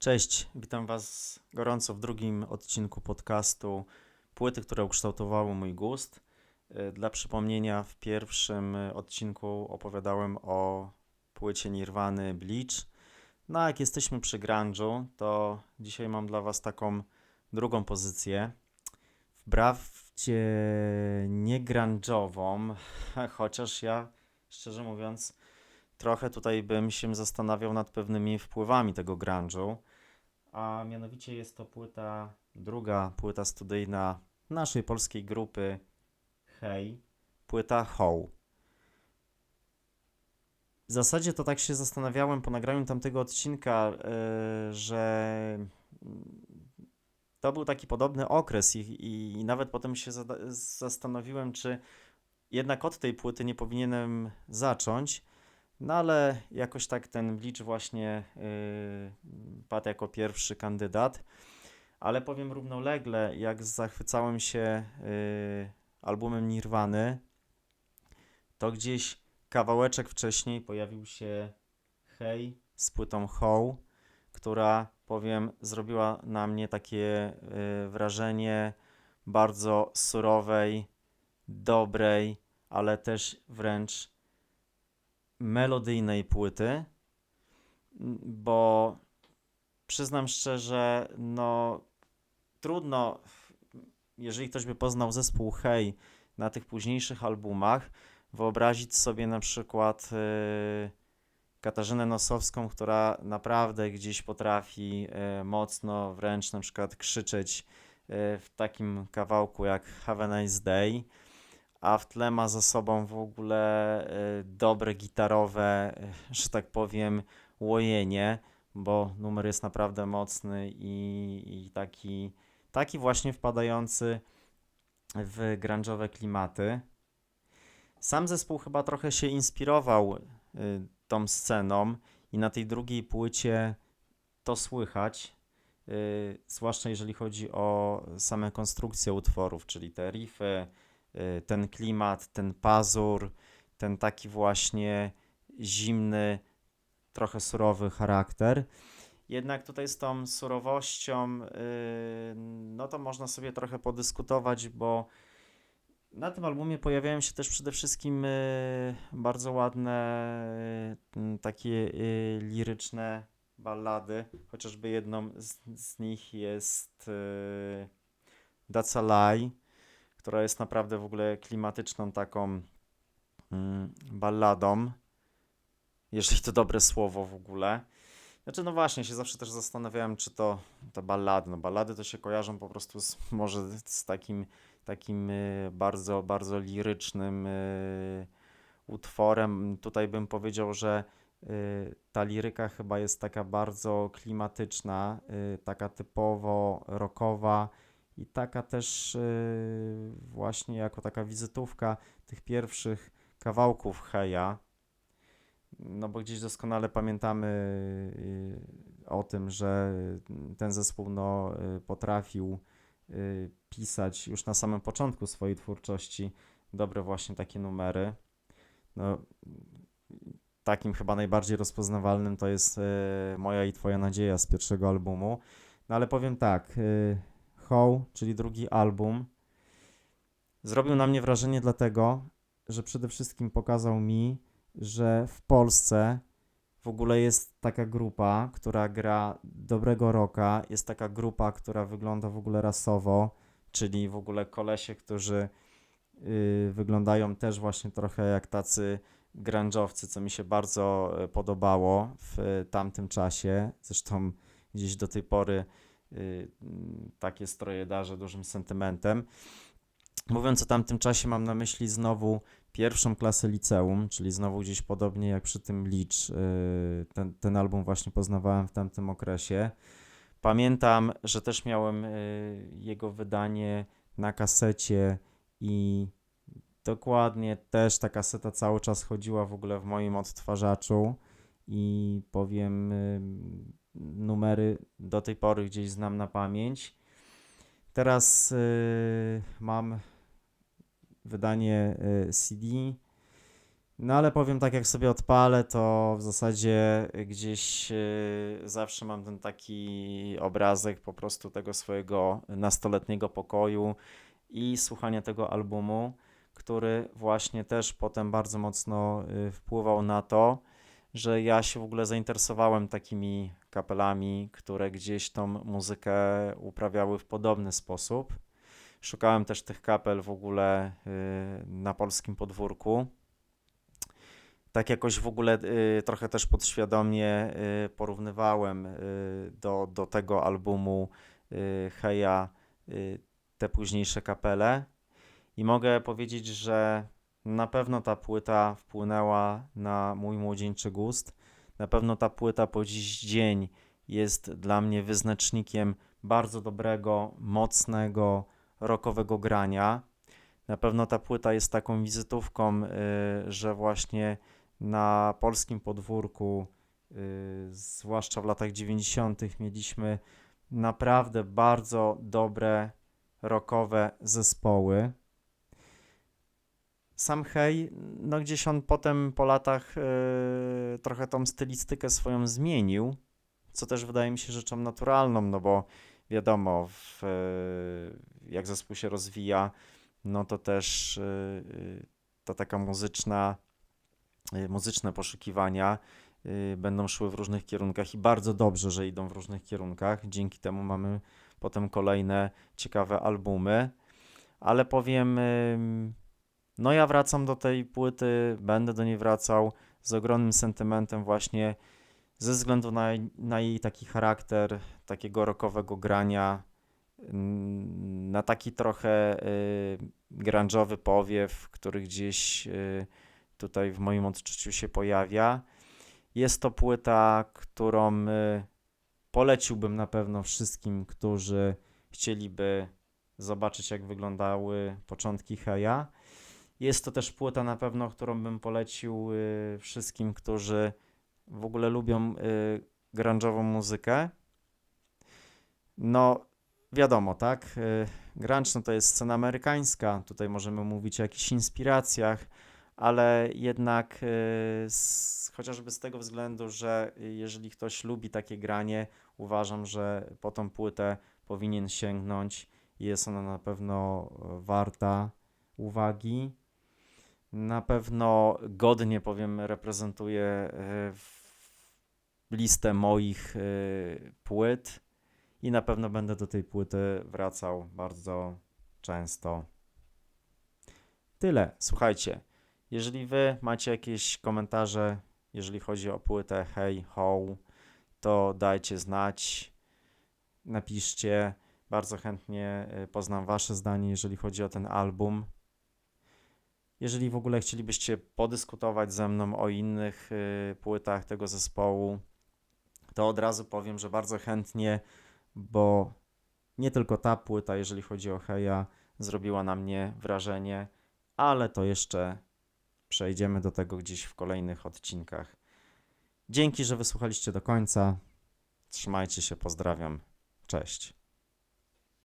Cześć, witam Was gorąco w drugim odcinku podcastu Płyty, które ukształtowały mój gust. Y, Dla przypomnienia, w pierwszym odcinku opowiadałem o płycie Nirwany Bleach. No a jak jesteśmy przy grunge'u, to dzisiaj mam dla Was taką drugą pozycję. Wprawdzie nie grunge'ową, chociaż ja, szczerze mówiąc, trochę tutaj bym się zastanawiał nad pewnymi wpływami tego grunge'u a mianowicie jest to płyta, druga płyta studyjna naszej polskiej grupy Hej, płyta How. W zasadzie to tak się zastanawiałem po nagraniu tamtego odcinka, yy, że to był taki podobny okres i, i, i nawet potem się zastanowiłem, czy jednak od tej płyty nie powinienem zacząć. No ale jakoś tak ten Bleach właśnie yy, padł jako pierwszy kandydat. Ale powiem równolegle, jak zachwycałem się yy, albumem Nirwany, to gdzieś kawałeczek wcześniej pojawił się Hey z płytą How, która powiem zrobiła na mnie takie yy, wrażenie bardzo surowej, dobrej, ale też wręcz melodyjnej płyty, bo przyznam szczerze, no trudno, jeżeli ktoś by poznał zespół Hej na tych późniejszych albumach, wyobrazić sobie na przykład y, Katarzynę Nosowską, która naprawdę gdzieś potrafi y, mocno wręcz na przykład krzyczeć y, w takim kawałku jak Have a Nice Day a w tle ma za sobą w ogóle y, dobre gitarowe, y, że tak powiem, łojenie, bo numer jest naprawdę mocny i, i taki, taki właśnie wpadający w grunge'owe klimaty. Sam zespół chyba trochę się inspirował y, tą sceną i na tej drugiej płycie to słychać, zwłaszcza jeżeli chodzi o same konstrukcje utworów, czyli te riffy, ten klimat, ten pazur, ten taki właśnie zimny, trochę surowy charakter. Jednak tutaj z tą surowością, y, no to można sobie trochę podyskutować, bo na tym albumie pojawiają się też przede wszystkim y, bardzo ładne, y, takie y, liryczne ballady. Chociażby jedną z, z nich jest y, That's a Lie, która jest naprawdę w ogóle klimatyczną taką mm, balladą, jeżeli to dobre słowo w ogóle. Znaczy, no właśnie, się zawsze też zastanawiałem, czy to te ballady, no ballady to się kojarzą po prostu z, może z takim, takim y, bardzo, bardzo lirycznym y, utworem. Tutaj bym powiedział, że y, ta liryka chyba jest taka bardzo klimatyczna, taka typowo rockowa i taka też y, właśnie jako taka wizytówka tych pierwszych kawałków Heja. No bo gdzieś doskonale pamiętamy y, o tym, że ten zespół no, y, potrafił pisać już na samym początku swojej twórczości dobre właśnie takie numery. No, takim chyba najbardziej rozpoznawalnym to jest Moja i Twoja nadzieja z pierwszego albumu. No ale powiem tak, How, czyli drugi album, zrobił na mnie wrażenie dlatego, że przede wszystkim pokazał mi, że w Polsce w ogóle jest taka grupa, która gra dobrego rocka, jest taka grupa, która wygląda w ogóle rasowo, czyli w ogóle kolesie, którzy y, wyglądają też właśnie trochę jak tacy grunge'owcy, co mi się bardzo y, podobało w y, tamtym czasie. Zresztą gdzieś do tej pory takie stroje darzę dużym sentymentem. Mówiąc o tamtym czasie, mam na myśli znowu pierwszą klasę liceum, czyli znowu gdzieś podobnie jak przy tym Licz. y, Ten, ten album właśnie poznawałem w tamtym okresie. Pamiętam, że też miałem y, jego wydanie na kasecie i dokładnie też ta kaseta cały czas chodziła w ogóle w moim odtwarzaczu i powiem, y, numery do tej pory gdzieś znam na pamięć. Teraz y, mam wydanie y, CD. No ale powiem tak, jak sobie odpalę, to w zasadzie gdzieś yy, zawsze mam ten taki obrazek po prostu tego swojego nastoletniego pokoju i słuchania tego albumu, który właśnie też potem bardzo mocno yy, wpływał na to, że ja się w ogóle zainteresowałem takimi kapelami, które gdzieś tą muzykę uprawiały w podobny sposób. Szukałem też tych kapel w ogóle yy, na polskim podwórku tak jakoś w ogóle y, trochę też podświadomie y, porównywałem y, do, do tego albumu y, Heja y, te późniejsze kapele i mogę powiedzieć, że na pewno ta płyta wpłynęła na mój młodzieńczy gust. Na pewno ta płyta po dziś dzień jest dla mnie wyznacznikiem bardzo dobrego, mocnego, rockowego grania. Na pewno ta płyta jest taką wizytówką, y, że właśnie na polskim podwórku, y, zwłaszcza w latach 90., mieliśmy naprawdę bardzo dobre rockowe zespoły. Sam Hej, no gdzieś on potem po latach y, trochę tą stylistykę swoją zmienił, co też wydaje mi się rzeczą naturalną, no bo wiadomo, w, y, jak zespół się rozwija, no to też y, y, ta taka muzyczna muzyczne poszukiwania będą szły w różnych kierunkach i bardzo dobrze, że idą w różnych kierunkach. Dzięki temu mamy potem kolejne ciekawe albumy. Ale powiem, no ja wracam do tej płyty, będę do niej wracał z ogromnym sentymentem właśnie ze względu na, na jej taki charakter, takiego rockowego grania, ym, na taki trochę y, grunge'owy powiew, który gdzieś y, tutaj w moim odczuciu się pojawia. Jest to płyta, którą y, poleciłbym na pewno wszystkim, którzy chcieliby zobaczyć, jak wyglądały początki Heja. Jest to też płyta na pewno, którą bym polecił y, wszystkim, którzy w ogóle lubią y, grunge'ową muzykę. No, wiadomo, tak? Y, grunge no to jest scena amerykańska. Tutaj możemy mówić o jakichś inspiracjach ale jednak y, z, chociażby z tego względu, że jeżeli ktoś lubi takie granie, uważam, że po tą płytę powinien sięgnąć. Jest ona na pewno warta uwagi. Na pewno godnie, powiem, reprezentuje listę moich y, płyt i na pewno będę do tej płyty wracał bardzo często. Tyle. Słuchajcie. Jeżeli wy macie jakieś komentarze, jeżeli chodzi o płytę Hey Ho, to dajcie znać, napiszcie. Bardzo chętnie y, poznam wasze zdanie, jeżeli chodzi o ten album. Jeżeli w ogóle chcielibyście podyskutować ze mną o innych y, płytach tego zespołu, to od razu powiem, że bardzo chętnie, bo nie tylko ta płyta, jeżeli chodzi o Heja, zrobiła na mnie wrażenie, ale to jeszcze przejdziemy do tego gdzieś w kolejnych odcinkach. Dzięki, że wysłuchaliście do końca. Trzymajcie się, pozdrawiam. Cześć.